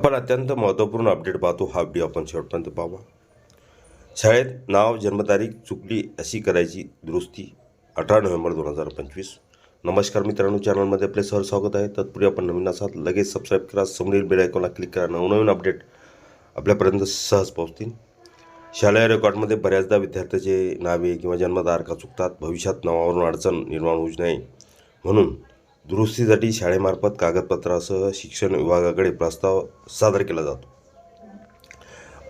आपण अत्यंत महत्त्वपूर्ण अपडेट पाहतो हा व्हिडिओ आपण शेवटपर्यंत पाहावा शाळेत नाव जन्मतारीख चुकली अशी करायची दुरुस्ती अठरा नोव्हेंबर दोन हजार पंचवीस. नमस्कार मित्रांनो चॅनलमध्ये आपले सर स्वागत आहे. तत्पूर्वी आपण नवीन असाल लगेच सबस्क्राईब करा. समोरील बेल आयकॉनला क्लिक करा. नवनवीन अपडेट आपल्यापर्यंत सहज पोहोचतील. शालेय रेकॉर्डमध्ये बऱ्याचदा विद्यार्थ्याचे नावे किंवा जन्मतारखा चुकतात. भविष्यात नावावरून अडचण निर्माण होऊ नये. म्हणून दुरुस्तीसाठी शाळेमार्फत कागदपत्रासह शिक्षण विभागाकडे प्रस्ताव सादर केला जातो.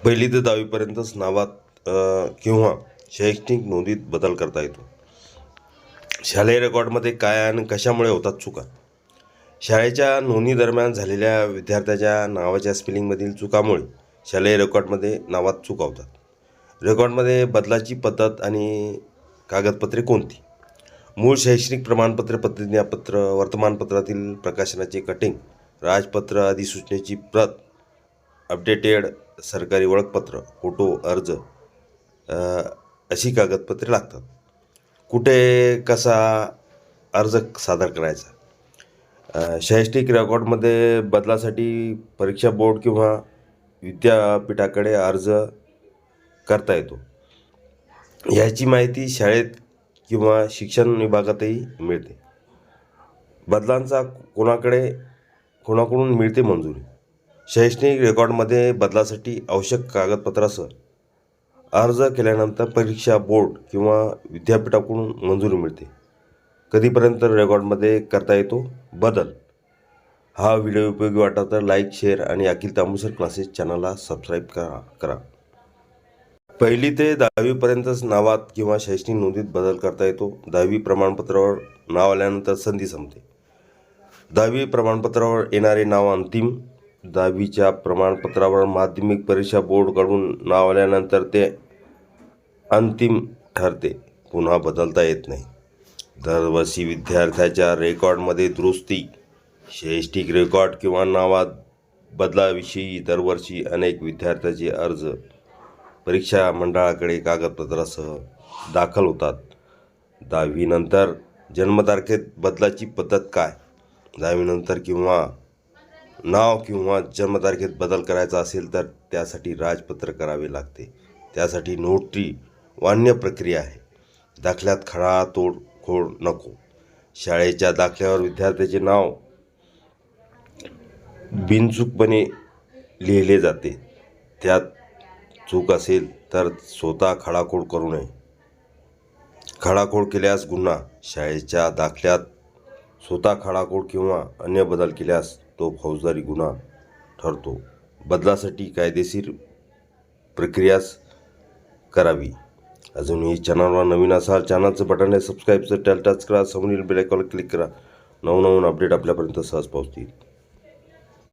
पहिली ते दहावीपर्यंतच नावात किंवा शैक्षणिक नोंदीत बदल करता येतो. शालेय रेकॉर्डमध्ये काय आणि कशामुळे होतात चुका? शाळेच्या नोंदीदरम्यान झालेल्या विद्यार्थ्याच्या नावाच्या स्पेलिंगमधील चुकामुळे शालेय रेकॉर्डमध्ये नावात चुका होतात. रेकॉर्डमध्ये बदलाची पद्धत आणि कागदपत्रे कोणती? मूळ शैक्षणिक प्रमाणपत्र प्रतिज्ञापत्र वर्तमानपत्रातील प्रकाशनाचे कटिंग राजपत्र अधिसूचनेची प्रत अपडेटेड सरकारी ओळखपत्र फोटो अर्ज अशी कागदपत्रे लागतात. कुठे कसा अर्ज सादर करायचा? शैक्षणिक रेकॉर्डमध्ये बदलासाठी परीक्षा बोर्ड किंवा विद्यापीठाकडे अर्ज करता येतो. ह्याची माहिती शाळेत किंवा शिक्षण विभागातही मिळते. बदलांचा कोणाकडे कोणाकडून मिळते मंजुरी? शैक्षणिक रेकॉर्डमध्ये बदलासाठी आवश्यक कागदपत्रासह अर्ज केल्यानंतर परीक्षा बोर्ड किंवा विद्यापीठाकडून मंजुरी मिळते. कधीपर्यंत रेकॉर्डमध्ये करता येतो? बदल. हा व्हिडिओ उपयोगी वाटला तर लाईक शेअर आणि अखिल तांबूसर क्लासेस चॅनलला सबस्क्राईब करा करा. पहिली ते दहावीपर्यंतच नावात किंवा शैक्षणिक नोंदीत बदल करता येतो. दहावी प्रमाणपत्रावर नाव आल्यानंतर संधी संपते. दहावी प्रमाणपत्रावर येणारे नाव अंतिम. दहावीच्या प्रमाणपत्रावर माध्यमिक परीक्षा बोर्डकडून नाव आल्यानंतर ते अंतिम ठरते. पुन्हा बदलता येत नाही. दरवर्षी विद्यार्थ्याच्या रेकॉर्डमध्ये दुरुस्ती शैक्षणिक रेकॉर्ड किंवा नावात बदलाविषयी दरवर्षी अनेक विद्यार्थ्याचे अर्ज परीक्षा मंडळाकडे कागदपत्रासह दाखल होतात. दहावीनंतर जन्मतारखेत बदलाची पद्धत काय? दहावीनंतर किंवा नाव किंवा जन्मतारखेत बदल करायचा असेल तर त्यासाठी राजपत्र करावे लागते. त्यासाठी नोटरी वान्य प्रक्रिया आहे. दाखल्यात खडा तोड खोड नको. शाळेच्या दाखल्यावर विद्यार्थ्याचे नाव बिनचूकपणे लिहिले जाते. त्यात चूक असेल तर स्वतः खडाखोड करू नये. खडाखोड केल्यास गुन्हा शाळेच्या दाखल्यात स्वतः खडाखोड किंवा अन्य बदल केल्यास तो फौजदारी गुन्हा ठरतो. बदलासाठी कायदेशीर प्रक्रियाच करावी. अजूनही चॅनलवर नवीन असाल चॅनलचं बटन आहे सबस्क्राईबचं टॅल टच करा समोरील बेलायकॉल क्लिक करा. नवनवीन अपडेट आपल्यापर्यंत सहज पोहोचतील.